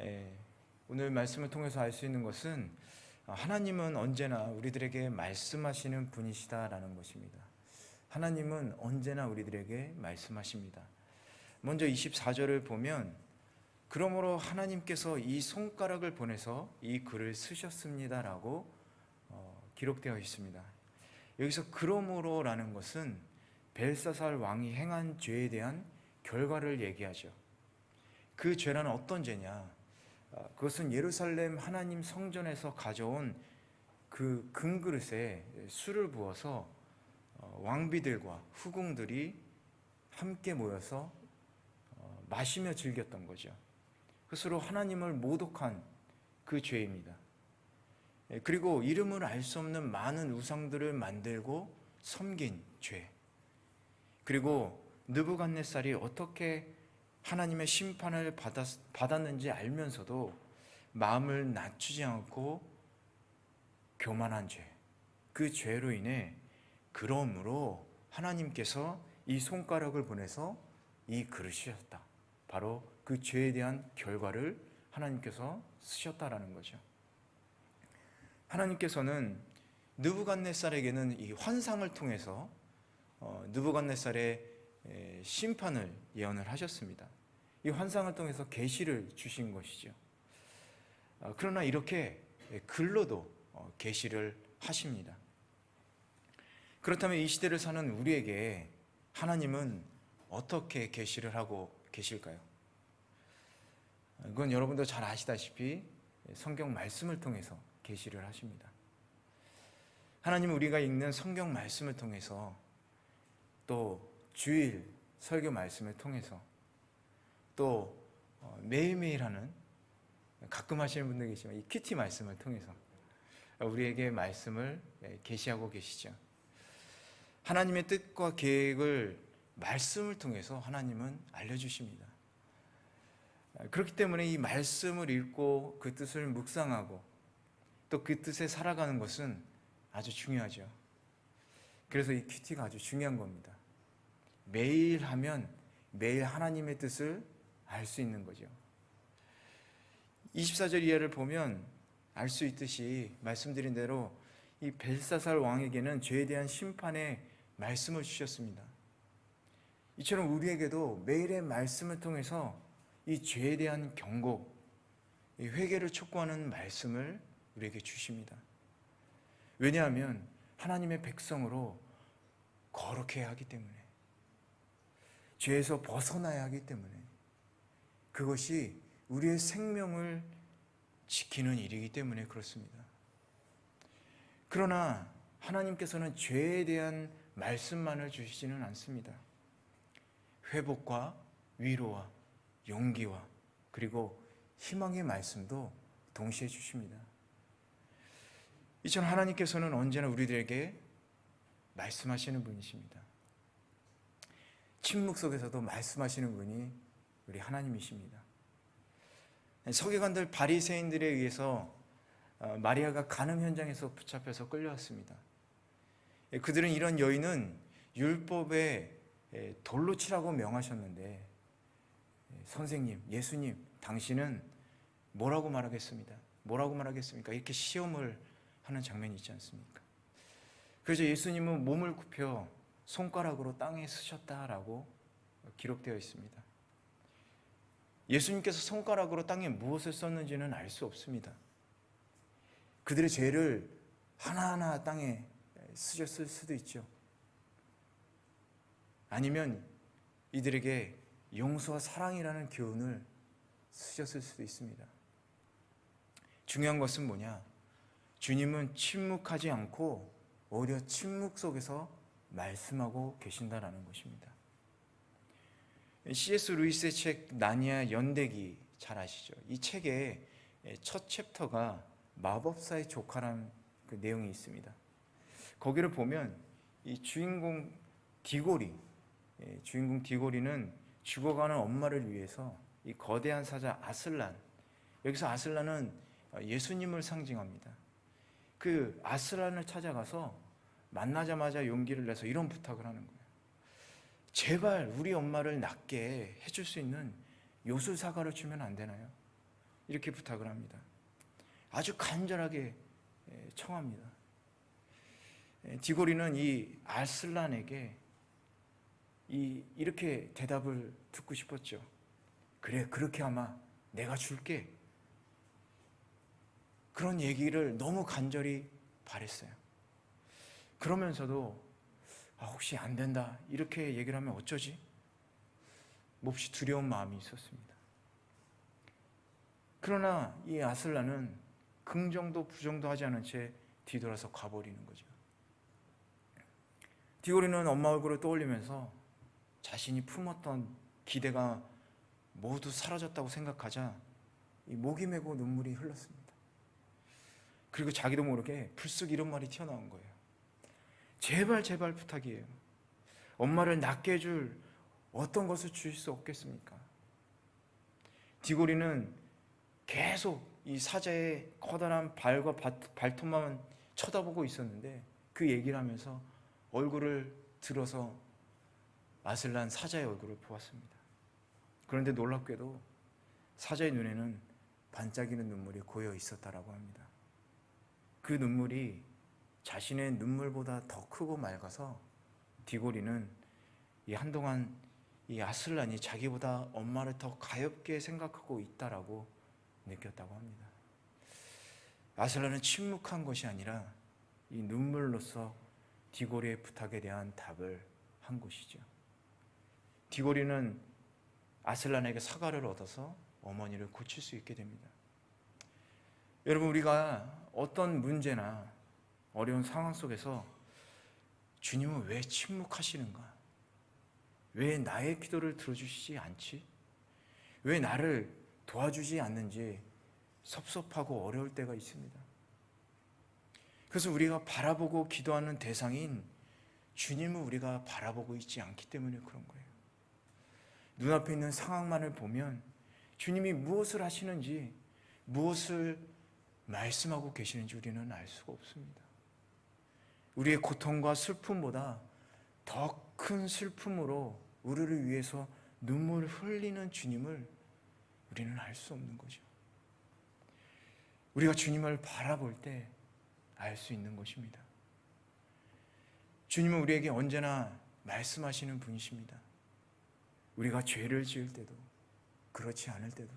에, 오늘 말씀을 통해서 알 수 있는 것은 아, 하나님은 언제나 우리들에게 말씀하시는 분이시다라는 것입니다. 하나님은 언제나 우리들에게 말씀하십니다. 먼저 24절을 보면 그러므로 하나님께서 이 손가락을 보내서 이 글을 쓰셨습니다라고 어, 기록되어 있습니다. 여기서 그러므로라는 것은 벨사살 왕이 행한 죄에 대한 결과를 얘기하죠. 그 죄라는 어떤 죄냐? 아, 그것은 예루살렘 하나님 성전에서 가져온 그 금그릇에 술을 부어서 어, 왕비들과 후궁들이 함께 모여서 어, 마시며 즐겼던 거죠. 그것으로 하나님을 모독한 그 죄입니다. 예, 그리고 이름을 알 수 없는 많은 우상들을 만들고 섬긴 죄. 그리고 느부갓네살이 어떻게 하나님의 심판을 받았, 받았는지 알면서도 마음을 낮추지 않고 교만한 죄. 그 죄로 인해 그러므로 하나님께서 이 손가락을 보내서 이 글을 쓰셨다. 바로 그 죄에 대한 결과를 하나님께서 쓰셨다라는 거죠. 하나님께서는 느부갓네살에게는 이 환상을 통해서 어, 느부갓네살의 에, 심판을 예언을 하셨습니다. 이 환상을 통해서 계시를 주신 것이죠. 어, 그러나 이렇게 글로도 어, 계시를 하십니다. 그렇다면 이 시대를 사는 우리에게 하나님은 어떻게 계시를 하고 계실까요? 이건 여러분도 잘 아시다시피 성경 말씀을 통해서 계시를 하십니다. 하나님은 우리가 읽는 성경 말씀을 통해서 또 주일 설교 말씀을 통해서 또 어, 매일매일 하는 가끔 하시는 분들 계시지만 이 큐티 말씀을 통해서 우리에게 말씀을 예, 계시하고 계시죠. 하나님의 뜻과 계획을 말씀을 통해서 하나님은 알려주십니다. 그렇기 때문에 이 말씀을 읽고 그 뜻을 묵상하고 또 그 뜻에 살아가는 것은 아주 중요하죠. 그래서 이 큐티가 아주 중요한 겁니다. 매일 하면 매일 하나님의 뜻을 알 수 있는 거죠. 24절 이하를 보면 알 수 있듯이 말씀드린 대로 이 벨사살 왕에게는 죄에 대한 심판의 말씀을 주셨습니다. 이처럼 우리에게도 매일의 말씀을 통해서 이 죄에 대한 경고, 이 회개를 촉구하는 말씀을 우리에게 주십니다. 왜냐하면 하나님의 백성으로 거룩해야 하기 때문에 죄에서 벗어나야 하기 때문에 그것이 우리의 생명을 지키는 일이기 때문에 그렇습니다. 그러나 하나님께서는 죄에 대한 말씀만을 주시지는 않습니다. 회복과 위로와 용기와 그리고 희망의 말씀도 동시에 주십니다. 이처럼 하나님께서는 언제나 우리들에게 말씀하시는 분이십니다. 침묵 속에서도 말씀하시는 분이 우리 하나님이십니다. 서기관들 바리새인들에 의해서 어, 마리아가 간음 현장에서 붙잡혀서 끌려왔습니다. 예, 그들은 이런 여인은 율법에 예, 돌로 치라고 명하셨는데 예, 선생님, 예수님, 당신은 뭐라고 말하겠습니다. 뭐라고 말하겠습니까? 이렇게 시험을 하는 장면이 있지 않습니까? 그래서 예수님은 몸을 굽혀 손가락으로 땅에 쓰셨다라고 기록되어 있습니다. 예수님께서 손가락으로 땅에 무엇을 썼는지는 알 수 없습니다. 그들의 죄를 하나하나 땅에 쓰셨을 수도 있죠. 아니면 이들에게 용서와 사랑이라는 교훈을 쓰셨을 수도 있습니다. 중요한 것은 뭐냐? 주님은 침묵하지 않고 오히려 침묵 속에서 말씀하고 계신다라는 것입니다. C.S. 루이스의 책 나니아 연대기 잘 아시죠? 이 책의 첫 챕터가 마법사의 조카란 그 내용이 있습니다. 거기를 보면 이 주인공 디고리, 예, 주인공 디고리는 죽어가는 엄마를 위해서 이 거대한 사자 아슬란, 여기서 아슬란은 예수님을 상징합니다. 그 아슬란을 찾아가서 만나자마자 용기를 내서 이런 부탁을 하는 거예요. 제발 우리 엄마를 낫게 해줄 수 있는 요술 사과를 주면 안 되나요? 이렇게 부탁을 합니다. 아주 간절하게 예, 청합니다. 예, 디고리는 이 알슬란에게 이 이렇게 대답을 듣고 싶었죠. 그래 그렇게 아마 내가 줄게. 그런 얘기를 너무 간절히 바랬어요. 그러면서도 아, 혹시 안 된다 이렇게 얘기를 하면 어쩌지? 몹시 두려운 마음이 있었습니다. 그러나 이 아슬라는 긍정도 부정도 하지 않은 채 뒤돌아서 가버리는 거죠. 디고리는 엄마 얼굴을 떠올리면서 자신이 품었던 기대가 모두 사라졌다고 생각하자 이 목이 메고 눈물이 흘렀습니다. 그리고 자기도 모르게 불쑥 이런 말이 튀어나온 거예요. 제발 제발 부탁이에요. 엄마를 낫게 해줄 어떤 것을 주실 수 없겠습니까? 디고리는 계속 이 사자의 커다란 발과 발톱만 쳐다보고 있었는데 그 얘기를 하면서 얼굴을 들어서 아슬란 사자의 얼굴을 보았습니다. 그런데 놀랍게도 사자의 눈에는 반짝이는 눈물이 고여 있었다라고 합니다. 그 눈물이 자신의 눈물보다 더 크고 맑아서 디고리는 이 한동안 이 아슬란이 자기보다 엄마를 더 가엽게 생각하고 있다라고 느꼈다고 합니다. 아슬란은 침묵한 것이 아니라 이 눈물로서 디고리의 부탁에 대한 답을 한 것이죠. 디고리는 아슬란에게 사과를 얻어서 어머니를 고칠 수 있게 됩니다. 여러분 우리가 어떤 문제나 어려운 상황 속에서 주님은 왜 침묵하시는가? 왜 나의 기도를 들어주시지 않지? 왜 나를 도와주지 않는지 섭섭하고 어려울 때가 있습니다. 그래서 우리가 바라보고 기도하는 대상인 주님을 우리가 바라보고 있지 않기 때문에 그런 거예요. 눈앞에 있는 상황만을 보면 주님이 무엇을 하시는지, 무엇을 말씀하고 계시는지 우리는 알 수가 없습니다. 우리의 고통과 슬픔보다 더 큰 슬픔으로 우리를 위해서 눈물 흘리는 주님을 우리는 알 수 없는 거죠. 우리가 주님을 바라볼 때 알 수 있는 것입니다. 주님은 우리에게 언제나 말씀하시는 분이십니다. 우리가 죄를 지을 때도, 그렇지 않을 때도,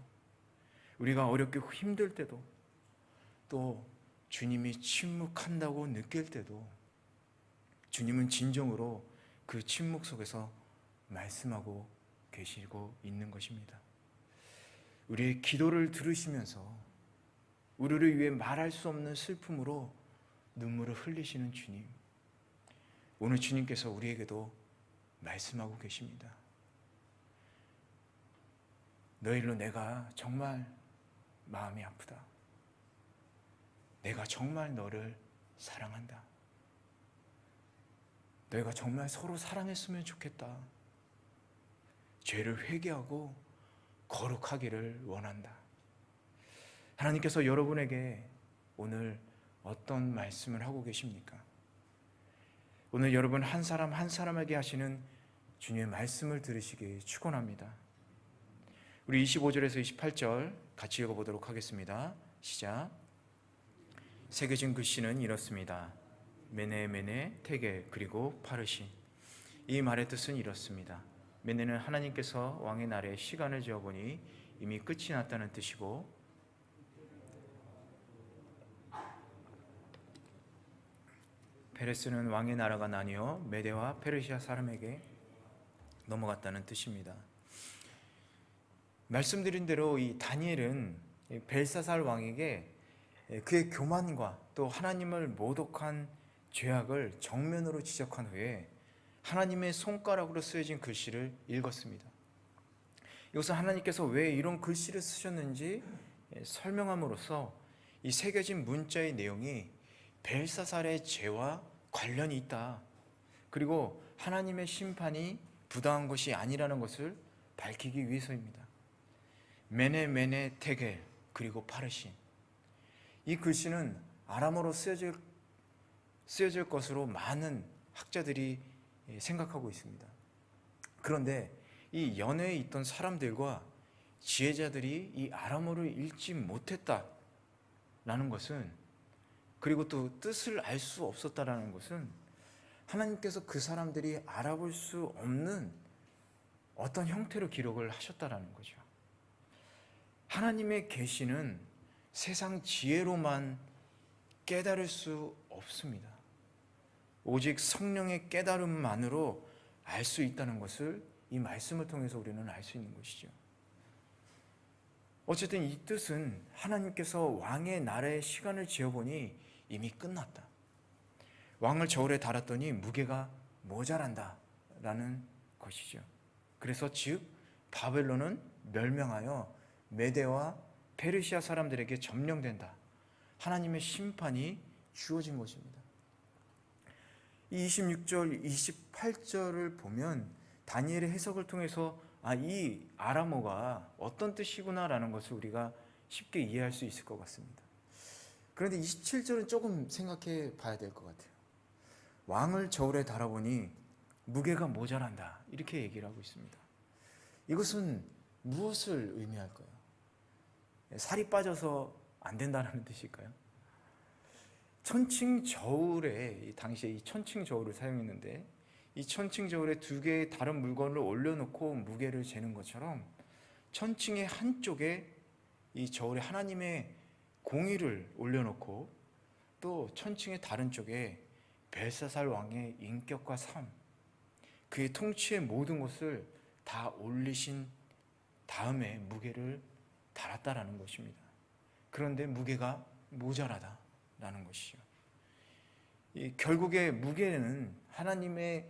우리가 어렵게 힘들 때도, 또 주님이 침묵한다고 느낄 때도, 주님은 진정으로 그 침묵 속에서 말씀하고 계시고 있는 것입니다. 우리의 기도를 들으시면서 우리를 위해 말할 수 없는 슬픔으로 눈물을 흘리시는 주님. 오늘 주님께서 우리에게도 말씀하고 계십니다. 너희로 내가 정말 마음이 아프다. 내가 정말 너를 사랑한다. 너희가 정말 서로 사랑했으면 좋겠다. 죄를 회개하고 거룩하기를 원한다. 하나님께서 여러분에게 오늘 어떤 말씀을 하고 계십니까? 오늘 여러분 한 사람 한 사람에게 하시는 주님의 말씀을 들으시기 축원합니다. 우리 25절에서 28절 같이 읽어 보도록 하겠습니다. 시작. 새겨진 글씨는 이렇습니다. 메네 메네 테게 그리고 파르신 이 말의 뜻은 이렇습니다. 메네는 하나님께서 왕의 날에 시간을 지어보니 이미 끝이 났다는 뜻이고 페레스는 왕의 나라가 나뉘어 메데와 페르시아 사람에게 넘어갔다는 뜻입니다. 말씀드린 대로 이 다니엘은 벨사살 왕에게 그의 교만과 또 하나님을 모독한 죄악을 정면으로 지적한 후에 하나님의 손가락으로 쓰여진 글씨를 읽었습니다. 여기서 하나님께서 왜 이런 글씨를 쓰셨는지 설명함으로써 이 새겨진 문자의 내용이 벨사살의 죄와 관련이 있다. 그리고 하나님의 심판이 부당한 것이 아니라는 것을 밝히기 위해서입니다. 메네 메네 테겔 그리고 파르신 이 글씨는 아람어로 쓰여질 쓰여질 것으로 많은 학자들이 생각하고 있습니다. 그런데 이 연해에 있던 사람들과 지혜자들이 이 아람어를 읽지 못했다라는 것은 그리고 또 뜻을 알 수 없었다라는 것은 하나님께서 그 사람들이 알아볼 수 없는 어떤 형태로 기록을 하셨다라는 거죠. 하나님의 계시는 세상 지혜로만 깨달을 수 없습니다. 오직 성령의 깨달음만으로 알 수 있다는 것을 이 말씀을 통해서 우리는 알 수 있는 것이죠. 어쨌든 이 뜻은 하나님께서 왕의 나라의 시간을 지어보니 이미 끝났다. 왕을 저울에 달았더니 무게가 모자란다. 라는 것이죠. 그래서 즉, 바벨론은 멸명하여 메대와 페르시아 사람들에게 점령된다. 하나님의 심판이 주어진 것입니다. 이 26절, 28절을 보면 다니엘의 해석을 통해서 아, 이 아람어가 어떤 뜻이구나라는 것을 우리가 쉽게 이해할 수 있을 것 같습니다. 그런데 27절은 조금 생각해 봐야 될 것 같아요. 왕을 저울에 달아보니 무게가 모자란다. 이렇게 얘기를 하고 있습니다. 이것은 무엇을 의미할까요? 살이 빠져서 안 된다는 뜻일까요? 천칭 저울에 당시에 이 천칭 저울을 사용했는데 이 천칭 저울에 두 개의 다른 물건을 올려놓고 무게를 재는 것처럼 천칭의 한쪽에 이 저울에 하나님의 공의를 올려놓고 또 천칭의 다른 쪽에 벨사살 왕의 인격과 삶, 그의 통치의 모든 것을 다 올리신 다음에 무게를 달았다라는 것입니다. 그런데 무게가 모자라다라는 것이죠. 결국에 무게는 하나님의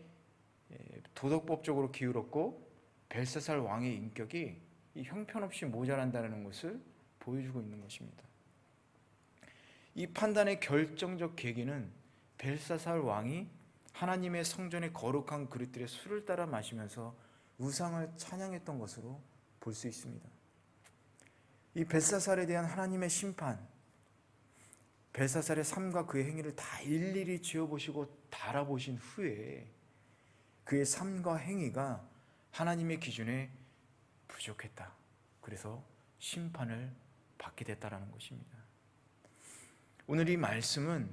도덕법적으로 기울었고 벨사살 왕의 인격이 형편없이 모자란다는 것을 보여주고 있는 것입니다. 이 판단의 결정적 계기는 벨사살 왕이 하나님의 성전의 거룩한 그릇들의 술을 따라 마시면서 우상을 찬양했던 것으로 볼 수 있습니다. 이 벨사살에 대한 하나님의 심판, 벨사살의 삶과 그의 행위를 다 일일이 지어보시고 달아보신 후에 그의 삶과 행위가 하나님의 기준에 부족했다. 그래서 심판을 받게 됐다라는 것입니다. 오늘 이 말씀은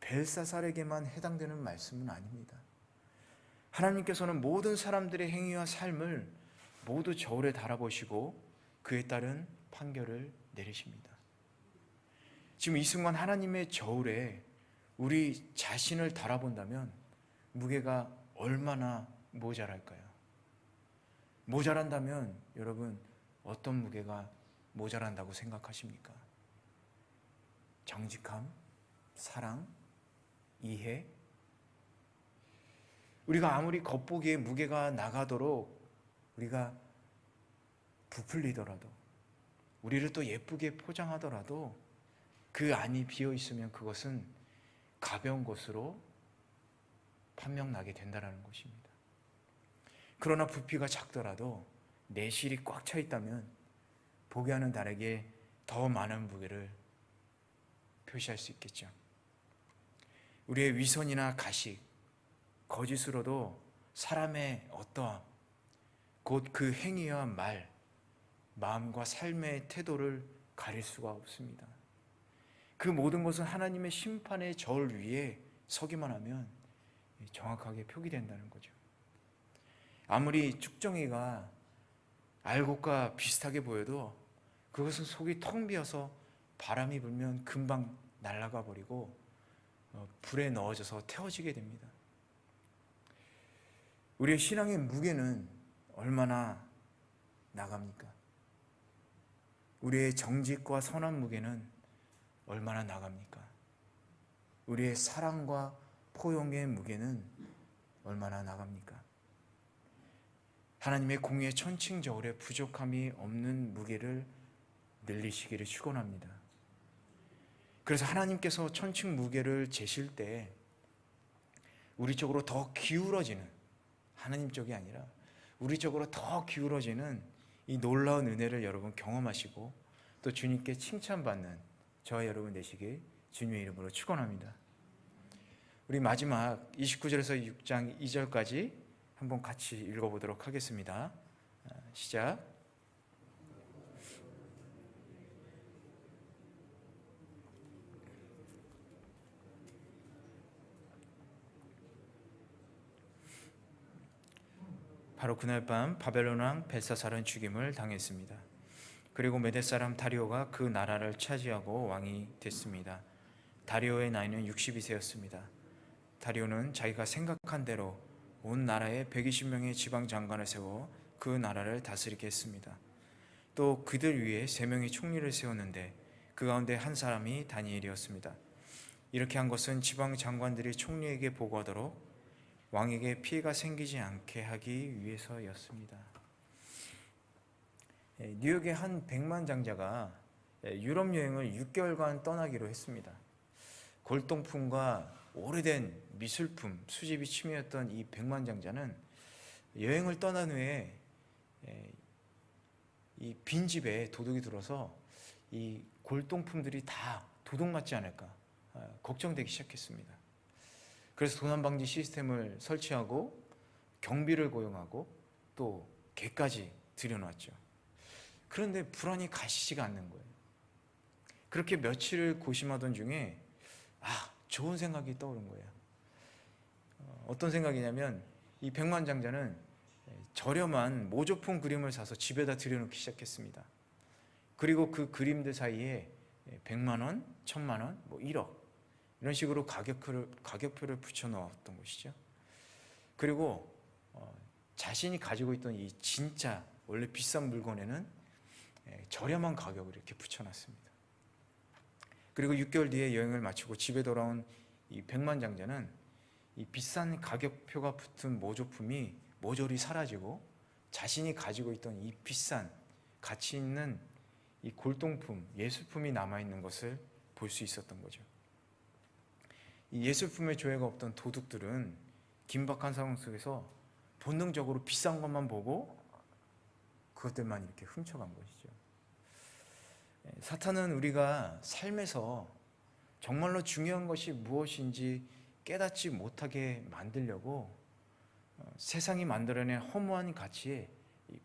벨사살에게만 해당되는 말씀은 아닙니다. 하나님께서는 모든 사람들의 행위와 삶을 모두 저울에 달아보시고 그에 따른 판결을 내리십니다. 지금 이 순간 하나님의 저울에 우리 자신을 달아본다면 무게가 얼마나 모자랄까요? 모자란다면 여러분 어떤 무게가 모자란다고 생각하십니까? 정직함, 사랑, 이해. 우리가 아무리 겉보기에 무게가 나가도록 우리가 부풀리더라도 우리를 또 예쁘게 포장하더라도 그 안이 비어 있으면 그것은 가벼운 것으로 판명나게 된다라는 것입니다. 그러나 부피가 작더라도 내실이 꽉 차 있다면 보게 하는 달에게 더 많은 무게를 표시할 수 있겠죠. 우리의 위선이나 가식, 거짓으로도 사람의 어떠함, 곧 그 행위와 말, 마음과 삶의 태도를 가릴 수가 없습니다. 그 모든 것은 하나님의 심판의 절 위에 서기만 하면 정확하게 표기된다는 거죠. 아무리 축정이가 알곡과 비슷하게 보여도 그것은 속이 텅 비어서 바람이 불면 금방 날아가 버리고 어, 불에 넣어져서 태워지게 됩니다. 우리의 신앙의 무게는 얼마나 나갑니까? 우리의 정직과 선한 무게는 얼마나 나갑니까? 우리의 사랑과 포용의 무게는 얼마나 나갑니까? 하나님의 공의 천칭 저울에 부족함이 없는 무게를 늘리시기를 축원합니다. 그래서 하나님께서 천칭 무게를 재실 때 우리 쪽으로 더 기울어지는 하나님 쪽이 아니라 우리 쪽으로 더 기울어지는 이 놀라운 은혜를 여러분 경험하시고 또 주님께 칭찬받는 저와 여러분 되시길 주님의 이름으로 축원합니다. 우리 마지막 29절에서 6장 2절까지 한번 같이 읽어보도록 하겠습니다. 시작. 바로 그날 밤 바벨론 왕 벨사살은 죽임을 당했습니다. 그리고 메대 사람 다리오가 그 나라를 차지하고 왕이 됐습니다. 다리오의 나이는 62세였습니다. 다리오는 자기가 생각한 대로 온 나라에 120명의 지방 장관을 세워 그 나라를 다스리게 했습니다. 또 그들 위에 세 명의 총리를 세웠는데 그 가운데 한 사람이 다니엘이었습니다. 이렇게 한 것은 지방 장관들이 총리에게 보고하도록 왕에게 피해가 생기지 않게 하기 위해서였습니다. 예, 뉴욕의 한 백만 장자가 예, 유럽 여행을 6개월간 떠나기로 했습니다. 골동품과 오래된 미술품 수집이 취미였던 이 백만 장자는 여행을 떠난 후에 예, 이 빈집에 도둑이 들어서 이 골동품들이 다 도둑 맞지 않을까 아, 걱정되기 시작했습니다. 그래서 도난 방지 시스템을 설치하고 경비를 고용하고 또 개까지 들여놨죠. 그런데 불안이 가시지가 않는 거예요. 그렇게 며칠을 고심하던 중에 아 좋은 생각이 떠오른 거예요. 어, 어떤 생각이냐면 이 백만장자는 저렴한 모조품 그림을 사서 집에다 들여놓기 시작했습니다. 그리고 그 그림들 사이에 100만 원, 1000만 원, 뭐 1억 이런 식으로 가격표를 가격표를 붙여 넣었던 것이죠. 그리고 어, 자신이 가지고 있던 이 진짜 원래 비싼 물건에는 예, 저렴한 가격을 이렇게 붙여놨습니다. 그리고 6개월 뒤에 여행을 마치고 집에 돌아온 이 백만장자는 이 비싼 가격표가 붙은 모조품이 모조리 사라지고 자신이 가지고 있던 이 비싼 가치 있는 이 골동품, 예술품이 남아 있는 것을 볼 수 있었던 거죠. 이 예술 품의 조예가 없던 도둑들은 긴박한 상황 속에서 본능적으로 비싼 것만 보고 그것들만 이렇게 훔쳐간 것이죠. 예, 사탄은 우리가 삶에서 정말로 중요한 것이 무엇인지 깨닫지 못하게 만들려고 어, 세상이 만들어낸 허무한 가치에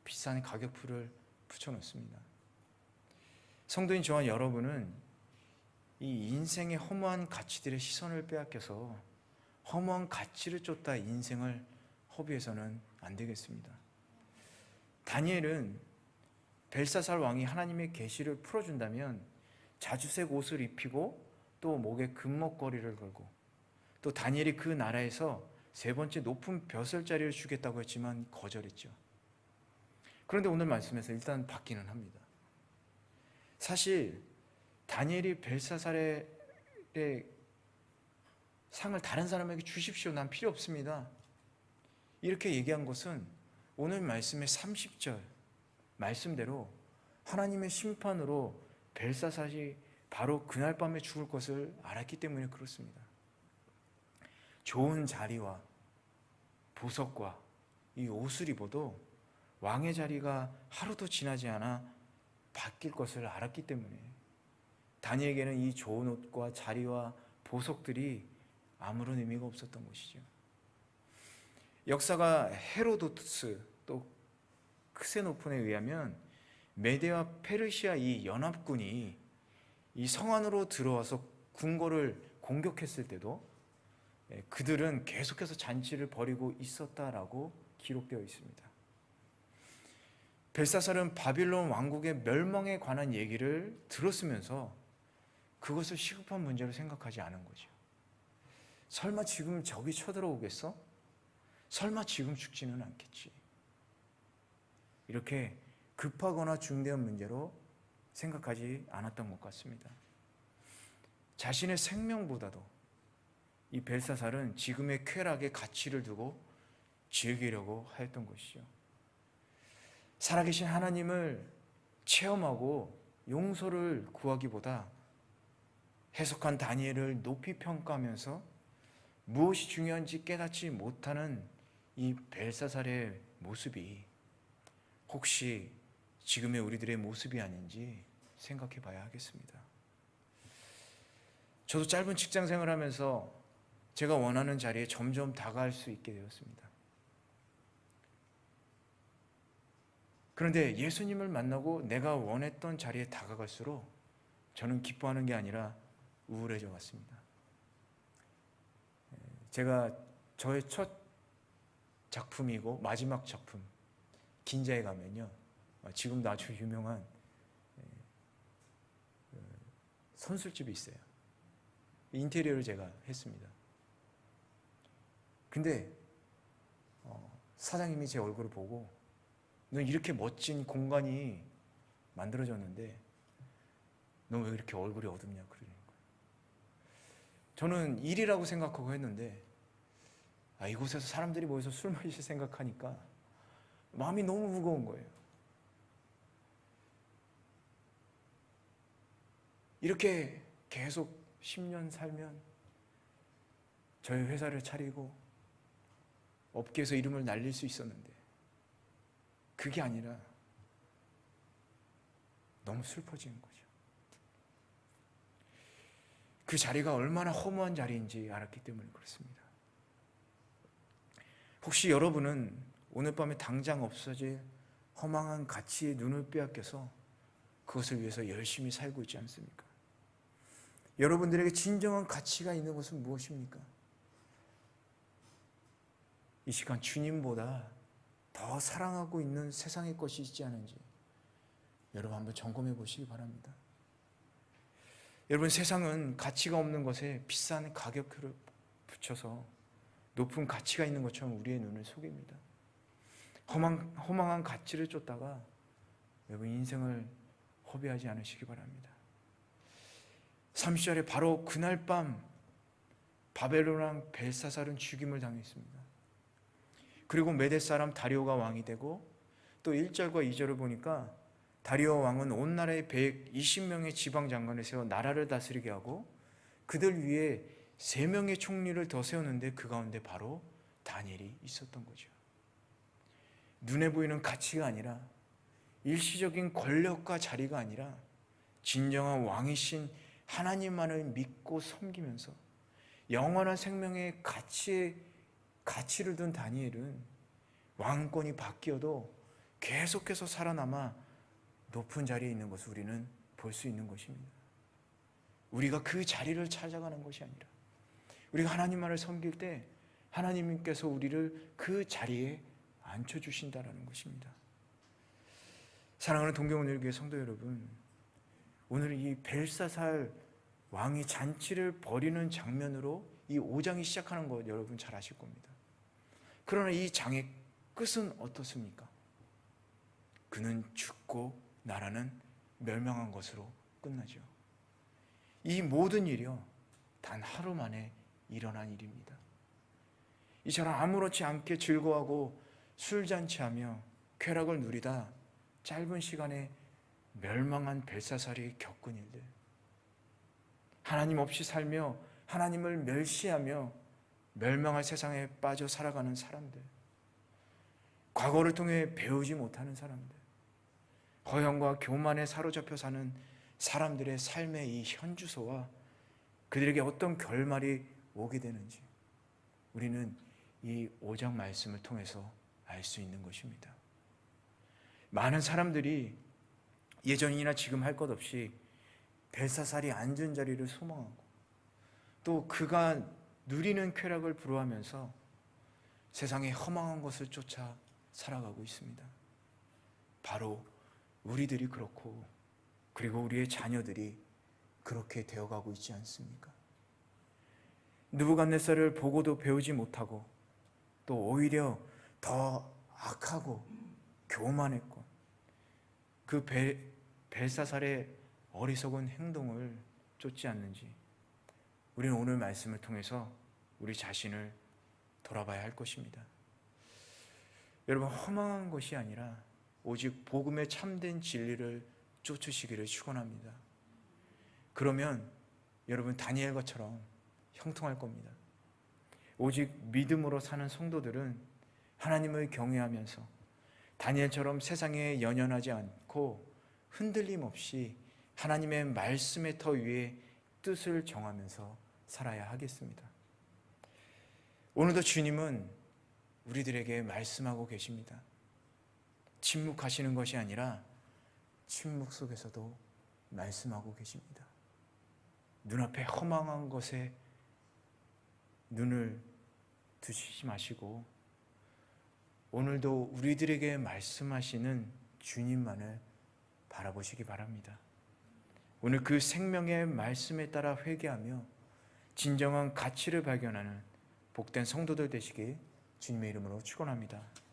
비싼 가격표를 붙여놓습니다. 성도인 저와 여러분은 이 인생의 허무한 가치들의 시선을 빼앗겨서 허무한 가치를 쫓다 인생을 허비해서는 안 되겠습니다. 다니엘은 벨사살 왕이 하나님의 계시를 풀어준다면 자주색 옷을 입히고 또 목에 금목걸이를 걸고 또 다니엘이 그 나라에서 세 번째 높은 벼슬자리를 주겠다고 했지만 거절했죠. 그런데 오늘 말씀에서 일단 받기는 합니다. 사실 다니엘이 벨사살의 상을 다른 사람에게 주십시오. 난 필요 없습니다. 이렇게 얘기한 것은 오늘 말씀의 30절 말씀대로 하나님의 심판으로 벨사살이 바로 그날 밤에 죽을 것을 알았기 때문에 그렇습니다. 좋은 자리와 보석과 이 옷을 입어도 왕의 자리가 하루도 지나지 않아 바뀔 것을 알았기 때문에 다니에게는 이 좋은 옷과 자리와 보석들이 아무런 의미가 없었던 것이죠. 역사가 헤로도투스 또 크세노폰에 의하면 메데와 페르시아 이 연합군이 이 성 안으로 들어와서 궁궐을 공격했을 때도 예, 그들은 계속해서 잔치를 벌이고 있었다라고 기록되어 있습니다. 벨사살은 바빌론 왕국의 멸망에 관한 얘기를 들었으면서 그것을 시급한 문제로 생각하지 않은 거죠. 설마 지금 적이 쳐들어오겠어? 설마 지금 죽지는 않겠지. 이렇게 급하거나 중대한 문제로 생각하지 않았던 것 같습니다. 자신의 생명보다도 이 벨사살은 지금의 쾌락에 가치를 두고 즐기려고 하였던 것이죠. 살아계신 하나님을 체험하고 용서를 구하기보다 해석한 다니엘을 높이 평가하면서 무엇이 중요한지 깨닫지 못하는 이 벨사살의 모습이 혹시 지금의 우리들의 모습이 아닌지 생각해 봐야 하겠습니다. 저도 짧은 직장 생활하면서 제가 원하는 자리에 점점 다가갈 수 있게 되었습니다. 그런데 예수님을 만나고 내가 원했던 자리에 다가갈수록 저는 기뻐하는 게 아니라 우울해져 갔습니다. 제가 저의 첫 작품이고 마지막 작품 긴자에 가면요 어, 지금도 아주 유명한 예, 그 선술집이 있어요. 인테리어를 제가 했습니다. 근데 어, 사장님이 제 얼굴을 보고 너 이렇게 멋진 공간이 만들어졌는데 너왜 이렇게 얼굴이 어둡냐 거예요. 저는 일이라고 생각하고 했는데 아, 이곳에서 사람들이 모여서 술 마실 생각하니까 마음이 너무 무거운 거예요. 이렇게 계속 10년 살면 저희 회사를 차리고 업계에서 이름을 날릴 수 있었는데 그게 아니라 너무 슬퍼지는 거죠. 그 자리가 얼마나 허무한 자리인지 알았기 때문에 그렇습니다. 혹시 여러분은 오늘 밤에 당장 없어질 허망한 가치의 눈을 빼앗겨서 그것을 위해서 열심히 살고 있지 않습니까? 여러분들에게 진정한 가치가 있는 것은 무엇입니까? 이 시간 주님보다 더 사랑하고 있는 세상의 것이 있지 않은지 여러분 한번 점검해 보시기 바랍니다. 여러분 세상은 가치가 없는 것에 비싼 가격을 붙여서 높은 가치가 있는 것처럼 우리의 눈을 속입니다. 허망, 허망한 가치를 쫓다가 여러분 인생을 허비하지 않으시기 바랍니다. 30절에 바로 그날 밤 바벨론 왕 벨사살은 죽임을 당했습니다. 그리고 메대 사람 다리오가 왕이 되고 또 1절과 2절을 보니까 다리오 왕은 온 나라의 120명의 지방 장관을 세워 나라를 다스리게 하고 그들 위에 세 명의 총리를 더 세웠는데 그 가운데 바로 다니엘이 있었던 거죠. 눈에 보이는 가치가 아니라 일시적인 권력과 자리가 아니라 진정한 왕이신 하나님만을 믿고 섬기면서 영원한 생명의 가치에 가치를 둔 다니엘은 왕권이 바뀌어도 계속해서 살아남아 높은 자리에 있는 것을 우리는 볼 수 있는 것입니다. 우리가 그 자리를 찾아가는 것이 아니라 우리가 하나님만을 섬길 때 하나님께서 우리를 그 자리에 앉혀 주신다라는 것입니다. 사랑하는 동경오늘 교회 성도 여러분, 오늘 이 벨사살 왕이 잔치를 벌이는 장면으로 이 5장이 시작하는 것 여러분 잘 아실 겁니다. 그러나 이 장의 끝은 어떻습니까? 그는 죽고 나라는 멸망한 것으로 끝나죠. 이 모든 일이요 단 하루 만에 일어난 일입니다. 이처럼 아무렇지 않게 즐거워하고 술잔치하며 쾌락을 누리다 짧은 시간에 멸망한 벨사살이 겪은 일들. 하나님 없이 살며 하나님을 멸시하며 멸망할 세상에 빠져 살아가는 사람들. 과거를 통해 배우지 못하는 사람들. 허영과 교만에 사로잡혀 사는 사람들의 삶의 이 현주소와 그들에게 어떤 결말이 오게 되는지 우리는 이 5장 말씀을 통해서 알 수 있는 것입니다. 많은 사람들이 예전이나 지금 할 것 없이 벨사살이 앉은 자리를 소망하고 또 그가 누리는 쾌락을 부러워하면서 세상의 허망한 것을 쫓아 살아가고 있습니다. 바로 우리들이 그렇고 그리고 우리의 자녀들이 그렇게 되어가고 있지 않습니까? 느부갓네살을 보고도 배우지 못하고 또 오히려 더 악하고 교만했고 그 벨, 벨사살의 어리석은 행동을 쫓지 않는지 우리는 오늘 말씀을 통해서 우리 자신을 돌아봐야 할 것입니다. 여러분 허망한 것이 아니라 오직 복음의 참된 진리를 쫓으시기를 축원합니다. 그러면 여러분 다니엘과처럼 형통할 겁니다. 오직 믿음으로 사는 성도들은 하나님을 경외하면서 다니엘처럼 세상에 연연하지 않고 흔들림 없이 하나님의 말씀의 터 위에 뜻을 정하면서 살아야 하겠습니다. 오늘도 주님은 우리들에게 말씀하고 계십니다. 침묵하시는 것이 아니라 침묵 속에서도 말씀하고 계십니다. 눈앞에 허망한 것에 눈을 두시지 마시고 오늘도 우리들에게 말씀하시는 주님만을 바라보시기 바랍니다. 오늘 그 생명의 말씀에 따라 회개하며 진정한 가치를 발견하는 복된 성도들 되시기 주님의 이름으로 축원합니다.